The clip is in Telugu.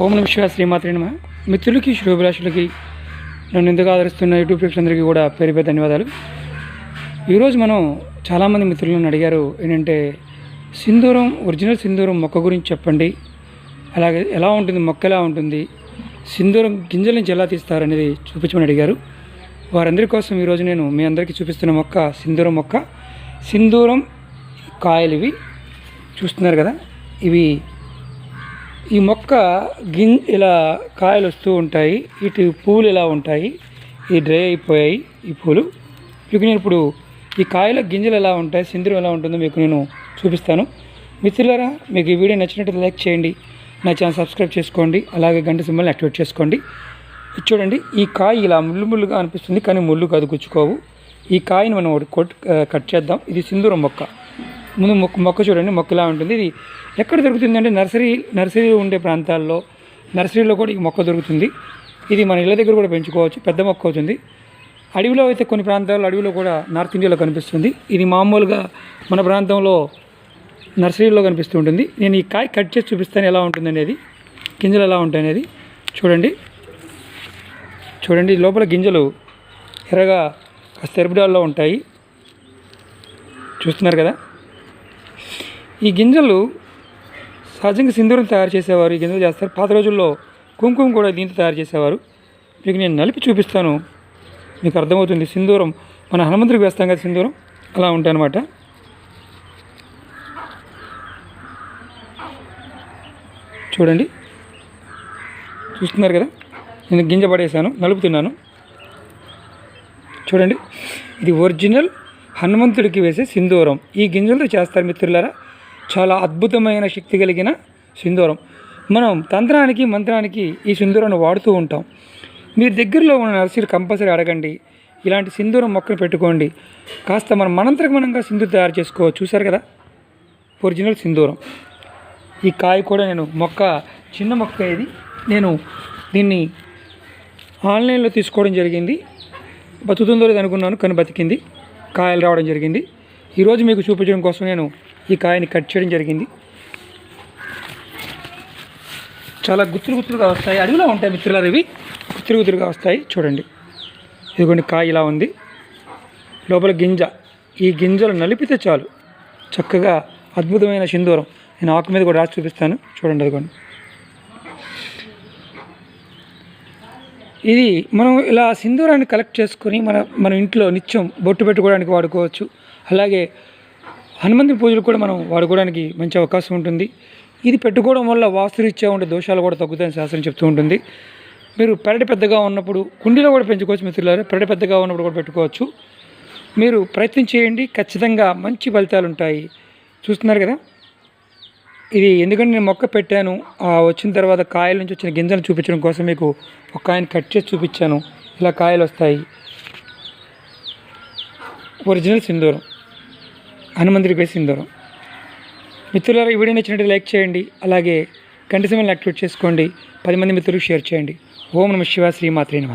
ఓం నమ శివ శ్రీమాత్రి నమ. మిత్రులకి శుభాభిలాషులకి నన్ను ఎందుకు ఆదరిస్తున్న యూట్యూబ్ ప్రేక్షకులందరికీ కూడా పేరు పేరు ధన్యవాదాలు. ఈరోజు మనం చాలామంది మిత్రులు నన్ను అడిగారు ఏంటంటే సింధూరం ఒరిజినల్ సింధూరం మొక్క గురించి చెప్పండి. అలాగే ఎలా ఉంటుంది మొక్క ఎలా ఉంటుంది సింధూరం గింజల నుంచి ఎలా తీస్తారు అనేది చూపించమని అడిగారు. వారందరి కోసం ఈరోజు నేను మీ అందరికీ చూపిస్తున్న మొక్క సింధూరం మొక్క. సింధూరం కాయలు ఇవి. చూస్తున్నారు కదా ఇవి ఈ మొక్క గిన్ ఇలా కాయలు వస్తూ ఉంటాయి. ఇటు పూలు ఇలా ఉంటాయి. ఇది డ్రై అయిపోయాయి ఈ పూలు. మీకు నేను ఇప్పుడు ఈ కాయల గింజలు ఎలా ఉంటాయి సింధూరం ఎలా ఉంటుందో మీకు నేను చూపిస్తాను. మిత్రులారా మీకు ఈ వీడియో నచ్చినట్టు లైక్ చేయండి. నా ఛానల్ సబ్స్క్రైబ్ చేసుకోండి. అలాగే గంట సింబల్ని యాక్టివేట్ చేసుకోండి. చూడండి ఈ కాయ ఇలా ముళ్ళు ముళ్ళుగా అనిపిస్తుంది కానీ ముళ్ళు కాదు గుచ్చుకోవు. ఈ కాయని మనం ఒకటి కొట్ కట్ చేద్దాం. ఇది సింధూరం మొక్క. ముందు మొక్క మొక్క చూడండి మొక్క ఇలా ఉంటుంది. ఇది ఎక్కడ దొరుకుతుంది అంటే నర్సరీ నర్సరీ ఉండే ప్రాంతాల్లో నర్సరీలో కూడా ఈ మొక్క దొరుకుతుంది. ఇది మన ఇళ్ళ దగ్గర కూడా పెంచుకోవచ్చు పెద్ద మొక్క అవుతుంది. అడవిలో అయితే కొన్ని ప్రాంతాల్లో అడవిలో కూడా నార్త్ ఇండియాలో కనిపిస్తుంది. ఇది మామూలుగా మన ప్రాంతంలో నర్సరీలో కనిపిస్తూ ఉంటుంది. నేను ఈ కాయ కట్ చేసి చూపిస్తాను ఎలా ఉంటుంది అనేది గింజలు ఎలా ఉంటాయి అనేది చూడండి. చూడండి లోపల గింజలు ఎర్రగా కాస్త ఎరుపుడాల్లో ఉంటాయి. చూస్తున్నారు కదా? ఈ గింజలు సహజంగా సింధూరం తయారు చేసేవారు ఈ గింజలు చేస్తారు. పాత రోజుల్లో కుంకుమ కూడా దీంతో తయారు చేసేవారు. మీకు నేను నలిపి చూపిస్తాను. మీకు అర్థమవుతుంది. సింధూరం మన హనుమంతుడికి వేస్తాం కదా సింధూరం? అలా ఉంటాయి అన్నమాట చూడండి. చూస్తున్నారు కదా? నేను గింజ పడేసాను నలుపుతున్నాను. చూడండి. ఇది ఒరిజినల్ హనుమంతుడికి వేసే సింధూరం. ఈ గింజలతో చేస్తారు మిత్రులారా. చాలా అద్భుతమైన శక్తి కలిగిన సింధూరం. మనం తంత్రానికి మంత్రానికి ఈ సింధూరాన్ని వాడుతూ ఉంటాం. మీరు దగ్గరలో ఉన్న నర్సరీ కంపల్సరీ అడగండి. ఇలాంటి సింధూరం మొక్కను పెట్టుకోండి. కాస్త మనం మనంతరకు మనంగా సింధూరు తయారు చేసుకోవచ్చు. చూసారు కదా? ఒరిజినల్ సింధూరం. ఈ కాయ కూడా నేను మొక్క చిన్న మొక్క ఇది. నేను దీన్ని ఆన్లైన్లో తీసుకోవడం జరిగింది. బతుకుతుందో లేదనుకున్నాను కానీ బతికింది. కాయలు రావడం జరిగింది. ఈరోజు మీకు చూపించడం కోసం నేను ఈ కాయని కట్ చేయడం జరిగింది. చాలా గుత్తులు గుత్తులుగా వస్తాయి. అడవిలో ఉంటాయి మిత్రులారు ఇవి గుత్తులు గుత్తులుగా వస్తాయి. చూడండి. ఇదిగోండి కాయ ఇలా ఉంది. లోపల గింజ. ఈ గింజలు నలిపితే చాలు. చక్కగా అద్భుతమైన సింధూరం. నేను ఆకు మీద కూడా రాసి చూపిస్తాను. చూడండి అదిగోండి. ఇది మనం ఇలా సింధూరాన్ని కలెక్ట్ చేసుకొని మన మన ఇంట్లో నిత్యం బొట్టు పెట్టుకోవడానికి వాడుకోవచ్చు. అలాగే హనుమంతుని పూజలు కూడా మనం వాడుకోవడానికి మంచి అవకాశం ఉంటుంది. ఇది పెట్టుకోవడం వల్ల వాస్తురీత్యా ఉండే దోషాలు కూడా తగ్గుతాయని శాస్త్రం చెప్తూ ఉంటుంది. మీరు పెరటి పెద్దగా ఉన్నప్పుడు కుండీలో కూడా పెంచుకోవచ్చు మిత్రులారా. పెరటి పెద్దగా ఉన్నప్పుడు కూడా పెట్టుకోవచ్చు. మీరు ప్రయత్నం చేయండి. ఖచ్చితంగా మంచి ఫలితాలు ఉంటాయి. చూస్తున్నారు కదా? ఇది ఎందుకంటే నేను మొక్క పెట్టాను. వచ్చిన తర్వాత కాయల నుంచి వచ్చిన గింజలు చూపించడం కోసం మీకు ఒక కాయని కట్ చేసి చూపించాను. ఇలా కాయలు వస్తాయి. ఒరిజినల్ సింధూరం. హనుమంతుడికి వేసి సింధూరం మిత్రులారా ఈ వీడియో నచ్చినట్టు లైక్ చేయండి అలాగే కంటి సమయంలో యాక్టివేట్ చేసుకోండి పది మంది మిత్రులకు షేర్ చేయండి. ఓం నమ శివ శ్రీమాత్రి నమ.